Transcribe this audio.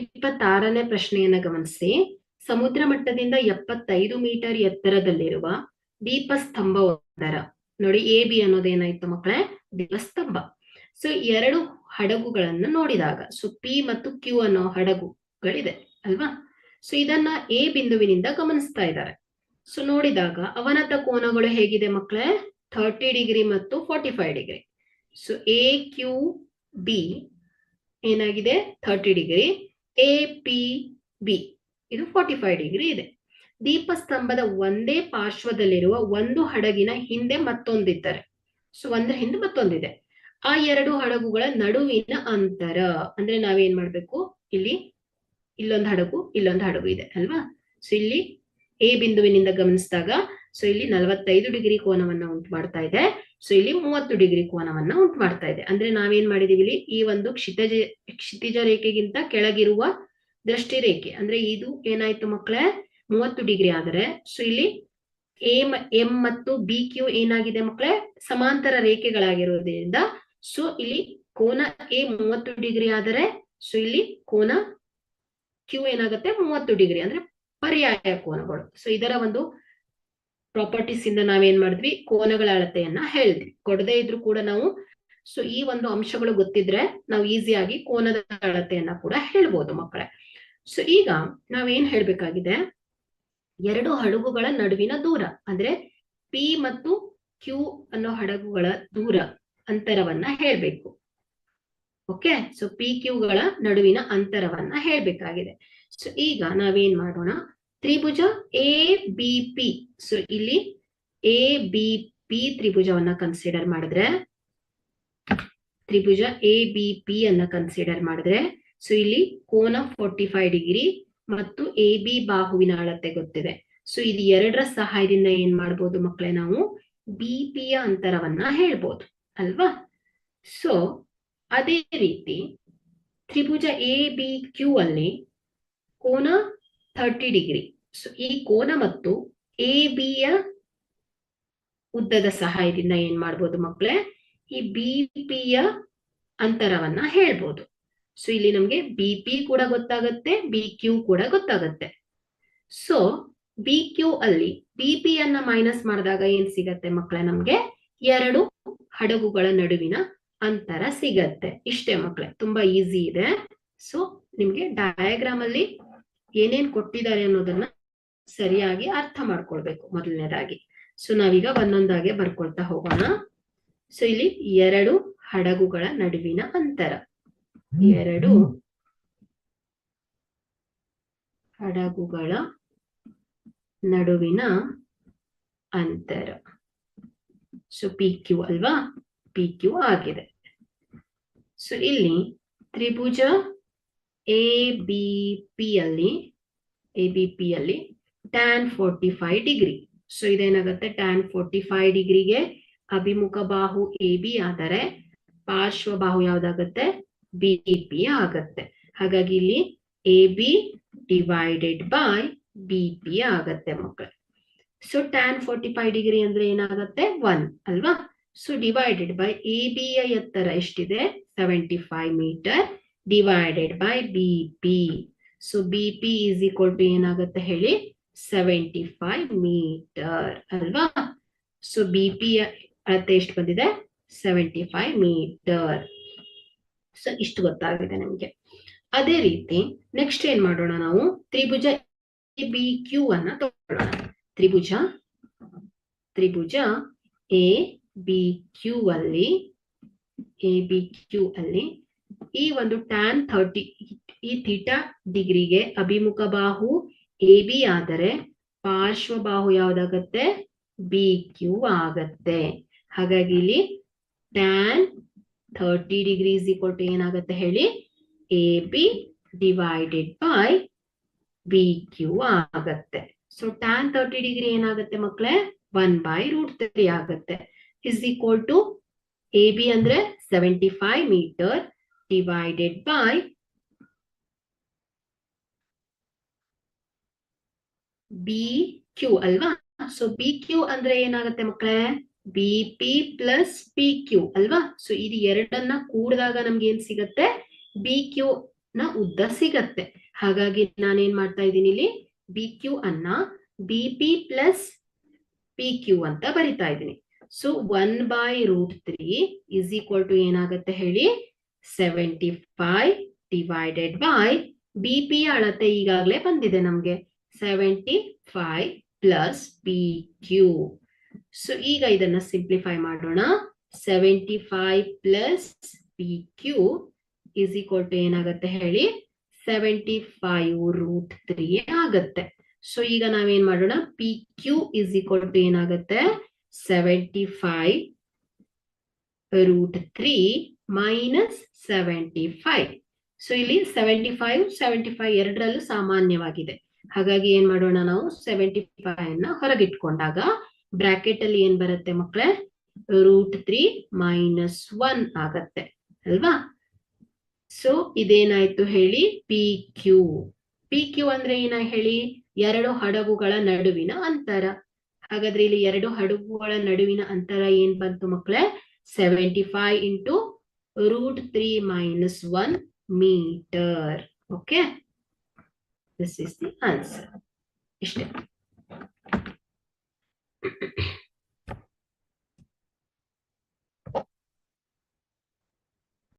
ಇಪ್ಪತ್ತಾರನೇ ಪ್ರಶ್ನೆಯನ್ನ ಗಮನಿಸಿ. ಸಮುದ್ರ ಮಟ್ಟದಿಂದ ಎಪ್ಪತ್ತೈದು ಮೀಟರ್ ಎತ್ತರದಲ್ಲಿರುವ ದೀಪಸ್ತಂಭವೊಂದರ ನೋಡಿ ಎ ಬಿ ಅನ್ನೋದೇನಾಯ್ತು ಮಕ್ಕಳೇ? ದೀಪಸ್ತಂಭ. ಸೊ ಎರಡು ಹಡಗುಗಳನ್ನು ನೋಡಿದಾಗ ಸೊ ಪಿ ಮತ್ತು ಕ್ಯೂ ಅನ್ನೋ ಹಡಗುಗಳಿದೆ, ಅಲ್ವಾ? ಸೊ ಇದನ್ನ ಎ ಬಿಂದುವಿನಿಂದ ಗಮನಿಸ್ತಾ ಇದ್ದಾರೆ. ಸೊ ನೋಡಿದಾಗ ಅವನತ ಕೋನಗಳು ಹೇಗಿದೆ ಮಕ್ಕಳೇ? ಥರ್ಟಿ ಡಿಗ್ರಿ ಮತ್ತು forty five degree. So A Q B ಏನಾಗಿದೆ? Thirty degree. A P B ಇದು ಫೋರ್ಟಿ ಫೈವ್ ಡಿಗ್ರಿ ಇದೆ. ದೀಪಸ್ತಂಭದ ಒಂದೇ ಪಾರ್ಶ್ವದಲ್ಲಿರುವ ಒಂದು ಹಡಗಿನ ಹಿಂದೆ ಮತ್ತೊಂದಿದ್ದಾರೆ. ಸೊ ಒಂದ್ರ ಹಿಂದೆ ಮತ್ತೊಂದಿದೆ. ಆ ಎರಡು ಹಡಗುಗಳ ನಡುವಿನ ಅಂತರ. ಅಂದ್ರೆ ನಾವೇನ್ ಮಾಡ್ಬೇಕು? ಇಲ್ಲಿ ಇಲ್ಲೊಂದು ಹಡಗು ಇಲ್ಲೊಂದು ಹಡಗು ಇದೆ, ಅಲ್ವಾ? ಸೊ ಇಲ್ಲಿ ಎ ಬಿಂದುವಿನಿಂದ ಗಮನಿಸಿದಾಗ ಸೊ ಇಲ್ಲಿ ನಲವತ್ತೈದು ಡಿಗ್ರಿ ಕೋನವನ್ನ ಉಂಟು ಮಾಡ್ತಾ ಇದೆ. ಸೊ ಇಲ್ಲಿ ಮೂವತ್ತು ಡಿಗ್ರಿ ಕೋನವನ್ನ ಉಂಟು ಮಾಡ್ತಾ ಇದೆ. ಅಂದ್ರೆ ನಾವೇನ್ ಮಾಡಿದೀವಿ ಇಲ್ಲಿ ಈ ಒಂದು ಕ್ಷಿತಜ, ಕ್ಷಿತಿಜ ರೇಖೆಗಿಂತ ಕೆಳಗಿರುವ ದೃಷ್ಟಿ ರೇಖೆ. ಅಂದ್ರೆ ಇದು ಏನಾಯ್ತು ಮಕ್ಕಳೇ ಮೂವತ್ತು ಡಿಗ್ರಿ ಆದರೆ. ಸೊ ಇಲ್ಲಿ ಎ ಎಂ ಮತ್ತು ಬಿ ಕ್ಯೂ ಏನಾಗಿದೆ ಮಕ್ಕಳೇ ಸಮಾಂತರ ರೇಖೆಗಳಾಗಿರೋದ್ರಿಂದ ಸೊ ಇಲ್ಲಿ ಕೋನ ಎ ಮೂವತ್ತು ಡಿಗ್ರಿ ಆದರೆ. ಸೊ ಇಲ್ಲಿ ಕೋನ ಕ್ಯೂ ಏನಾಗುತ್ತೆ? ಮೂವತ್ತು ಡಿಗ್ರಿ. ಅಂದ್ರೆ ಪರ್ಯಾಯ ಕೋನಗಳು. ಸೊ ಇದರ ಒಂದು ಪ್ರಾಪರ್ಟೀಸ್ ಇಂದ ನಾವೇನ್ ಮಾಡಿದ್ವಿ? ಕೋನಗಳ ಅಳತೆಯನ್ನ ಹೇಳಿದ್ವಿ. ಕೊಡದೇ ಇದ್ರು ಕೂಡ ನಾವು ಸೊ ಈ ಒಂದು ಅಂಶಗಳು ಗೊತ್ತಿದ್ರೆ ನಾವು ಈಸಿಯಾಗಿ ಕೋನದ ಅಳತೆಯನ್ನ ಕೂಡ ಹೇಳ್ಬೋದು ಮಕ್ಕಳೇ. ಸೊ ಈಗ ನಾವೇನ್ ಹೇಳ್ಬೇಕಾಗಿದೆ? ಎರಡು ಹಡಗುಗಳ ನಡುವಿನ ದೂರ, ಅಂದ್ರೆ ಪಿ ಮತ್ತು ಕ್ಯೂ ಅನ್ನೋ ಹಡಗುಗಳ ದೂರ ಅಂತರವನ್ನ ಹೇಳ್ಬೇಕು. ಓಕೆ ಸೊ ಪಿ ಕ್ಯೂಗಳ ನಡುವಿನ ಅಂತರವನ್ನ ಹೇಳ್ಬೇಕಾಗಿದೆ. ಸೊ ಈಗ ನಾವೇನ್ ಮಾಡೋಣ? ತ್ರಿಭುಜ ಎ ಬಿ ಪಿ ಸೊ ಇಲ್ಲಿ ಎ ಬಿ ಪಿ ತ್ರಿಭುಜವನ್ನ ಕನ್ಸಿಡರ್ ಮಾಡಿದ್ರೆ, ತ್ರಿಭುಜ ಎ ಬಿ ಪಿ ಅನ್ನ ಕನ್ಸಿಡರ್ ಮಾಡಿದ್ರೆ ಸೊ ಇಲ್ಲಿ ಕೋನ ಫೋರ್ಟಿ ಫೈವ್ ಡಿಗ್ರಿ ಮತ್ತು ಎ ಬಿ ಬಾಹುವಿನ ಅಳತೆ ಗೊತ್ತಿದೆ. ಸೊ ಇದು ಎರಡರ ಸಹಾಯದಿಂದ ಏನ್ ಮಾಡ್ಬೋದು ಮಕ್ಕಳೇ ನಾವು? ಬಿ ಪಿಯ ಅಂತರವನ್ನ ಹೇಳ್ಬೋದು, ಅಲ್ವಾ? ಸೊ ಅದೇ ರೀತಿ ತ್ರಿಭುಜ ಎ ಬಿ ಕ್ಯೂ ಅಲ್ಲಿ ಕೋನ ಥರ್ಟಿ ಡಿಗ್ರಿ ಸೊ ಈ ಕೋನ ಮತ್ತು ಎ ಬಿಯ ಉದ್ದದ ಸಹಾಯದಿಂದ ಏನ್ ಮಾಡ್ಬೋದು ಮಕ್ಕಳೇ ಈ ಬಿ ಪಿಯ ಅಂತರವನ್ನ ಹೇಳ್ಬೋದು. ಸೊ ಇಲ್ಲಿ ನಮ್ಗೆ ಬಿ ಪಿ ಕೂಡ ಗೊತ್ತಾಗತ್ತೆ ಬಿ ಕ್ಯೂ ಕೂಡ ಗೊತ್ತಾಗತ್ತೆ. ಸೊ ಬಿ ಕ್ಯೂ ಅಲ್ಲಿ ಬಿ ಪಿ ಅನ್ನ ಮೈನಸ್ ಮಾಡಿದಾಗ ಏನ್ ಸಿಗತ್ತೆ ಮಕ್ಕಳೇ ನಮ್ಗೆ? ಎರಡು ಹಡಗುಗಳ ನಡುವಿನ ಅಂತರ ಸಿಗತ್ತೆ. ಇಷ್ಟೇ ಮಕ್ಕಳೇ ತುಂಬಾ ಈಸಿ ಇದೆ. ಸೊ ನಿಮ್ಗೆ ಡಯಾಗ್ರಾಮ್ ಅಲ್ಲಿ ಏನೇನ್ ಕೊಟ್ಟಿದ್ದಾರೆ ಅನ್ನೋದನ್ನ ಸರಿಯಾಗಿ ಅರ್ಥ ಮಾಡ್ಕೊಳ್ಬೇಕು ಮೊದಲನೇದಾಗಿ. ಸೊ ನಾವೀಗ ಒಂದೊಂದಾಗೆ ಬರ್ಕೊಳ್ತಾ ಹೋಗೋಣ. ಸೊ ಇಲ್ಲಿ ಎರಡು ಹಡಗುಗಳ ನಡುವಿನ ಅಂತರ. ಎರಡು ಹಡಗುಗಳ ನಡುವಿನ ಅಂತರ. ಸೊ ಪಿ ಕ್ಯೂ ಅಲ್ವಾ? ಪಿ ಕ್ಯೂ ಆಗಿದೆ. ಸೊ ಇಲ್ಲಿ ತ್ರಿಭುಜ ಎ ಬಿ ಪಿ ಅಲ್ಲಿ ಎ ಬಿ ಪಿ ಅಲ್ಲಿ tan forty five degree so ಇದೇನಾಗುತ್ತೆ? Tan forty five ಡಿಗ್ರಿಗೆ ಅಭಿಮುಖ ಬಾಹು ಎ ಬಿ ಆದರೆ ಪಾರ್ಶ್ವ ಬಾಹು ಯಾವ್ದಾಗತ್ತೆ? ಬಿ ಪಿ ಆಗತ್ತೆ. ಹಾಗಾಗಿ ಇಲ್ಲಿ A B divided by B P ಆಗತ್ತೆ ಮಕ್ಕಳು. So tan forty five degree ಅಂದ್ರೆ ಏನಾಗತ್ತೆ? ಒನ್ ಅಲ್ವಾ? So divided by A B ಯ ಎತ್ತರ ಎಷ್ಟಿದೆ? Seventy five metre divided by B P so B P is equal to ಏನಾಗುತ್ತೆ ಹೇಳಿ? ಸೆವೆಂಟಿ ಫೈವ್ ಮೀಟರ್ ಅಲ್ವಾ? ಸೊ ಬಿ ಪಿ ಅಳತೆ ಎಷ್ಟು ಬಂದಿದೆ? ಸೆವೆಂಟಿ ಫೈವ್ ಮೀಟರ್ ಸೊ ಇಷ್ಟು ಗೊತ್ತಾಗಿದೆ ನಮ್ಗೆ. ಅದೇ ರೀತಿ ನೆಕ್ಸ್ಟ್ ಏನ್ ಮಾಡೋಣ ನಾವು? ತ್ರಿಭುಜ ಬಿ ಕ್ಯೂ ಅನ್ನ ತಗೊಳ್ಳೋಣ ತ್ರಿಭುಜ ತ್ರಿಭುಜ ಎ ಬಿ ಕ್ಯೂ ಅಲ್ಲಿ ಎ ಬಿ ಕ್ಯೂ ಅಲ್ಲಿ ಈ ಒಂದು ಟ್ಯಾನ್ ಥರ್ಟಿ ಈ ಥೀಟಾ ಡಿಗ್ರಿಗೆ ಅಭಿಮುಖ ಬಾಹು ಎ ಬಿ ಆದರೆ ಪಾರ್ಶ್ವಬಾಹು ಯಾವ್ದಾಗತ್ತೆ? ಬಿ ಕ್ಯೂ ಆಗತ್ತೆ. ಹಾಗಾಗಿ ಇಲ್ಲಿ tan thirty degrees equal to ಏನಾಗುತ್ತೆ ಹೇಳಿ? A B divided by B Q ಆಗತ್ತೆ. ಸೊ ಟ್ಯಾನ್ ಥರ್ಟಿ ಡಿಗ್ರಿ ಏನಾಗುತ್ತೆ ಮಕ್ಕಳೇ ಒನ್ ಬೈ ರೂಟ್ ತ್ರೀ ಆಗತ್ತೆ. Is equal to A B ಅಂದ್ರೆ seventy five metre divided by B Q ಅಲ್ವಾ? So B Q ಅಂದ್ರೆ ಏನಾಗುತ್ತೆ ಮಕ್ಕಳೇ? B P plus P Q ಅಲ್ವಾ? ಸೊ ಇದು ಎರಡನ್ನ ಕೂಡಿದಾಗ ನಮ್ಗೆ ಏನ್ ಸಿಗತ್ತೆ? ಬಿ ಕ್ಯೂ ನ ಉದ್ದ ಸಿಗತ್ತೆ. ಹಾಗಾಗಿ ನಾನೇನ್ ಮಾಡ್ತಾ ಇದ್ದೀನಿ ಇಲ್ಲಿ? ಬಿ ಕ್ಯೂ ಅನ್ನ B P plus P Q ಅಂತ ಬರಿತಾ ಇದ್ದೀನಿ. So one by root three is equal to ಏನಾಗತ್ತೆ ಹೇಳಿ? Seventy five divided by B P ಅಳತೆ ಈಗಾಗಲೇ ಬಂದಿದೆ ನಮ್ಗೆ. Seventy five plus P Q so ಈಗ ಇದನ್ನ ಸಿಂಪ್ಲಿಫೈ ಮಾಡೋಣ. Seventy five plus P Q is equal ಏನಾಗತ್ತೆ ಹೇಳಿ? ಸೆವೆಂಟಿ ಫೈವ್ ರೂಟ್ ತ್ರೀ ಆಗತ್ತೆ. ಸೊ ಈಗ ನಾವೇನ್ ಮಾಡೋಣ? P Q is equal to ಏನಾಗತ್ತೆ? Seventy five root three minus seventy five so ಇಲ್ಲಿ ಸೆವೆಂಟಿ ಫೈವ್ ಸೆವೆಂಟಿ ಫೈವ್ ಎರಡರಲ್ಲೂ ಸಾಮಾನ್ಯವಾಗಿದೆ. ಹಾಗಾಗಿ ಏನ್ ಮಾಡೋಣ ನಾವು ಸೆವೆಂಟಿ ಫೈವ್ ಅನ್ನ ಹೊರಗಿಟ್ಕೊಂಡಾಗ ಬ್ರಾಕೆಟ್ ಅಲ್ಲಿ ಏನ್ ಬರುತ್ತೆ ಮಕ್ಕಳೇ ರೂಟ್ ತ್ರೀ ಮೈನಸ್ ಒನ್ ಆಗತ್ತೆ, ಅಲ್ವಾ? ಸೊ ಇದೇನಾಯ್ತು ಹೇಳಿ? ಪಿ ಕ್ಯೂ ಪಿ ಕ್ಯೂ ಅಂದ್ರೆ ಏನ ಹೇಳಿ? ಎರಡು ಹಡಗುಗಳ ನಡುವಿನ ಅಂತರ. ಹಾಗಾದ್ರೆ ಇಲ್ಲಿ ಎರಡು ಹಡಗುಗಳ ನಡುವಿನ ಅಂತರ ಏನ್ ಬಂತು ಮಕ್ಕಳೇ seventy five into root three minus one metre okay This is the answer. İşte.